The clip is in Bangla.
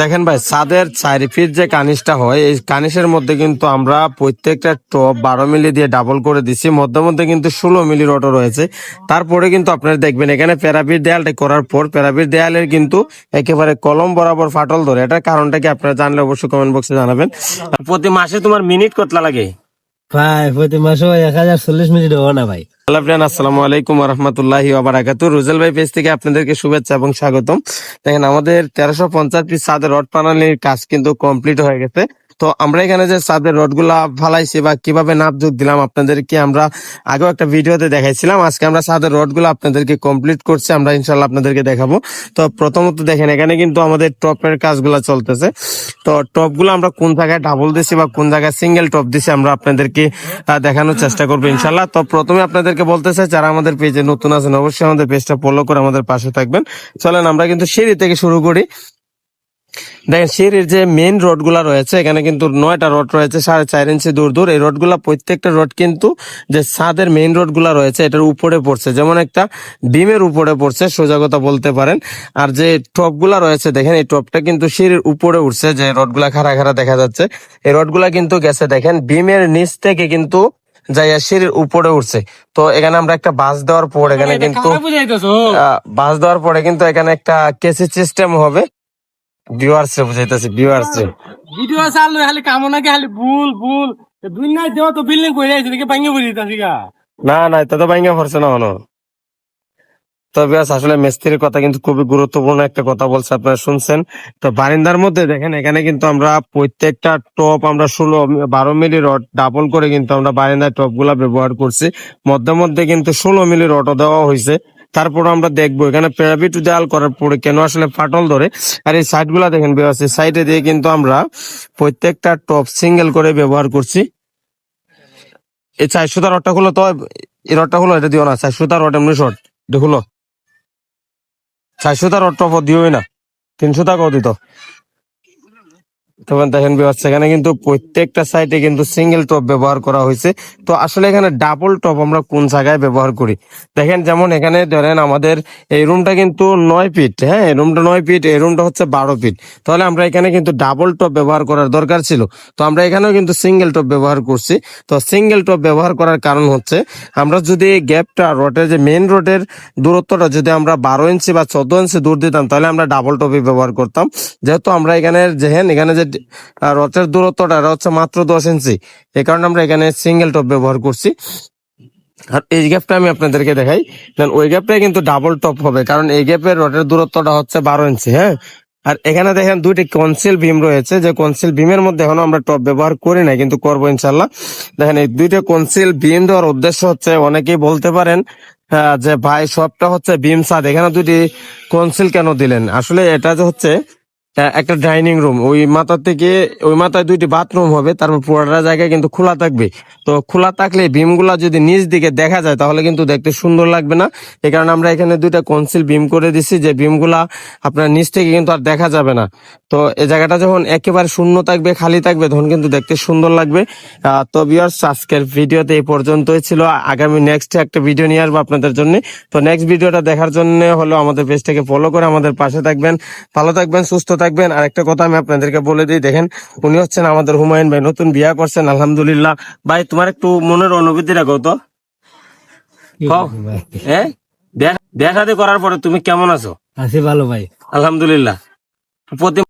দেখেন ভাই, ছাদের চারি ফিট যে কানিসটা হয়, এই কানিসের মধ্যে কিন্তু আমরা প্রত্যেকটা টপ বারো মিলি দিয়ে ডাবল করে দিছি। মধ্যে মধ্যে কিন্তু ষোলো মিলি রটো রয়েছে। তারপরে কিন্তু আপনারা দেখবেন, এখানে প্যারাপির দেয়ালটা করার পর প্যারাপির দেয়ালের কিন্তু একেবারে কলম বরাবর ফাটল ধরে। এটার কারণটা কি আপনারা জানলে অবশ্যই কমেন্ট বক্সে জানাবেন। প্রতি মাসে তোমার মিনিট কতলা লাগে? ভাই, প্রতি মাসে এক হাজার চল্লিশ মিনিট হব না ভাই। হ্যালো আসসালামু আলাইকুম রহমতুল্লাহি ওবারাকাতু রুজেল ভাই পেজ থেকে আপনাদেরকে শুভেচ্ছা এবং স্বাগতম। দেখেন, আমাদের তেরোশো পঞ্চাশ পিস ছাদের রড পানালির কাজ কিন্তু কমপ্লিট হয়ে গেছে। তো আমরা এখানে যে ছাদের রডগুলা ফালাইছি বা কীভাবে নাপ যোগ দিলাম আপনাদেরকে আমরা আগেও একটা ভিডিওতে দেখাইছিলাম। আজকে আমরা ছাদের রডগুলো আপনাদেরকে কমপ্লিট করছি, আমরা ইনশাল্লাহ আপনাদেরকে দেখাবো। তো প্রথমত দেখেন, এখানে কিন্তু আমাদের টপের কাজগুলো চলতেছে। তো টপগুলো আমরা কোন জায়গায় ডাবল দিছি বা কোন জায়গায় সিঙ্গেল টপ দিছি আমরা আপনাদেরকে দেখানোর চেষ্টা করব ইনশাল্লাহ তো প্রথমে আপনাদেরকে বলতে চাই, যারা আমাদের পেজে নতুন আছেন, অবশ্যই আমাদের পেজটা ফলো করে আমাদের পাশে থাকবেন। চলেন আমরা কিন্তু সিঁড়ি থেকে শুরু করি। দেখেন সিঁড়ির যে মেইন রডগুলা রয়েছে এখানে কিন্তু নয়টা রড রয়েছে সাড়ে চার ইঞ্চি দূর দূর। এই রডগুলা প্রত্যেকটা রড কিন্তু যে ছাদের মেইন রডগুলা রয়েছে এটার উপরে পড়ছে। যেমন একটা বিমের উপরে পড়ছে সোজা কথা বলতে পারেন। আর যে টপগুলা রয়েছে দেখেন এই টপটা কিন্তু সিঁড়ির উপরে উঠছে যে রডগুলা খাড়া খাড়া দেখা যাচ্ছে। এই রডগুলা কিন্তু গেছে দেখেন বিমের নিচ থেকে কিন্তু যাইয়া সিঁড়ির উপরে উঠছে। তো এখানে আমরা একটা বাস দেওয়ার পর এখানে কিন্তু বাস দেওয়ার পরে কিন্তু এখানে একটা কেসি সিস্টেম হবে। ভিউয়ার্স বুঝাইতেছি ভিউয়ার্স ভিডিও চালু খালি কামো নাকি খালি ভুল ভুল। দুই নাই দেওয়া তো বিল্ডিং করে যাইছে দেখে ভাঙে পড়ি গা না না এটা তো ভাঙ্গা পড়ছে না হলো তো বিয়াস আসলে মিস্ত্রির কথা কিন্তু খুবই গুরুত্বপূর্ণ একটা কথা বলছে আপনারা শুনছেন। তো বারিন্দার মধ্যে দেখেন এখানে কিন্তু আমরা প্রত্যেকটা টপ আমরা ষোলো বারো মিলি রড ডাবল করে কিন্তু আমরা বারিন্দার টপগুলা ব্যবহার করছি। মধ্যে মধ্যে কিন্তু ষোলো মিলি রডও দেওয়া হয়েছে তারপর আমরা দেখব। এখানে প্যারাপিট দেয়াল করার পরে কেন আসলে ফাটল ধরে? আর এই সাইডগুলা দেখেন বিয়াস সাইডে দিয়ে কিন্তু আমরা প্রত্যেকটা টপ সিঙ্গেল করে ব্যবহার করছি। এই চারশো তার রডটা খুলো তো, এই রডটা খুলো, এটা দিও না। চারশো তার রড এমনি শর্ট এটা খুলো। চারশো তার টপ দিওই না। তিনশো টাকাও দিত? তখন দেখেন বিভাগ সেখানে কিন্তু প্রত্যেকটা সাইটে কিন্তু সিঙ্গেল টপ ব্যবহার করা হয়েছে। তো আসলে এখানে ডাবল টপ আমরা কোন জায়গায় ব্যবহার করি? দেখেন যেমন এখানে ধরেন আমাদের এই রুমটা কিন্তু নয় ফিট হ্যাঁ? এই রুমটা নয় ফিট এই রুমটা হচ্ছে বারো ফিট তাহলে আমরা এখানে কিন্তু ডাবল টপ ব্যবহার করার দরকার ছিল। তো আমরা এখানেও কিন্তু সিঙ্গেল টপ ব্যবহার করছি। তো সিঙ্গেল টপ ব্যবহার করার কারণ হচ্ছে, আমরা যদি গ্যাপটা রডের যে মেন রোডের দূরত্বটা যদি আমরা বারো ইঞ্চি বা চোদ্দ ইঞ্চি দূর দিতাম, তাহলে আমরা ডাবল টপই ব্যবহার করতাম। যেহেতু আমরা এখানে যেহেন এখানে যে রথের দূরত্বটা হচ্ছে মাত্র দশ ইঞ্চি। এই কারণে আমরা এখানে সিঙ্গেল টপ ব্যবহার করছি। আর এই গ্যাপটা আমি আপনাদেরকে দেখাই। দেন ওই গ্যাপটা কিন্তু ডাবল টপ হবে, কারণ এই গ্যাপের রডের দূরত্বটা হচ্ছে বারো ইঞ্চি হ্যাঁ? আর এখানে দেখেন দুইটি কনসিল ভীম রয়েছে। যে কনসিল ভীমের মধ্যে এখনও আমরা টপ ব্যবহার করি না কিন্তু করব ইনশাল্লাহ দেখেন এই দুইটা কনসিল ভীম দেওয়ার উদ্দেশ্য হচ্ছে, অনেকেই বলতে পারেন যে ভাই, সবটা হচ্ছে ভীম সাদ এখানে দুটি কনসিল কেন দিলেন? আসলে এটা যে হচ্ছে একটা ডাইনিং রুম, ওই মাথা থেকে, ওই মাথায় দুইটি বাথরুম হবে, তারপর পুরোটা জায়গা কিন্তু খোলা থাকবে। তো খোলা থাকলে ভীমগুলা যদি নিচ দিকে দেখা যায়, তাহলে কিন্তু দেখতে সুন্দর লাগবে না। এই কারণে আমরা এখানে দুইটা কনসিল ভীম করে দিছি, যে ভীমগুলা আপনার নিচ থেকে কিন্তু আর দেখা যাবে না। তো এই জায়গাটা যখন একেবারে শূন্য থাকবে, খালি থাকবে, তখন কিন্তু দেখতে সুন্দর লাগবে। তো বিয়ার্স আজকের ভিডিওতে এই পর্যন্তই ছিল। আগামী নেক্সট একটা ভিডিও নিয়ে আসব আপনাদের জন্য। তো নেক্সট ভিডিওটা দেখার জন্য হলো আমাদের পেজটাকে ফলো করে আমাদের পাশে থাকবেন। ভালো থাকবেন, সুস্থ থাকবেন। আর একটা কথা আমি আপনাদেরকে বলে দিই দেখেন উনি হচ্ছেন আমাদের হুমায়ুন ভাই নতুন বিয়া করছেন আলহামদুলিল্লাহ। ভাই তোমার একটু মনের অনুভূতি রাখো তো। দেখা হ্যাঁ করার পরে তুমি কেমন আছো? আছি ভালো ভাই। আলহামদুলিল্লাহ। প্রতি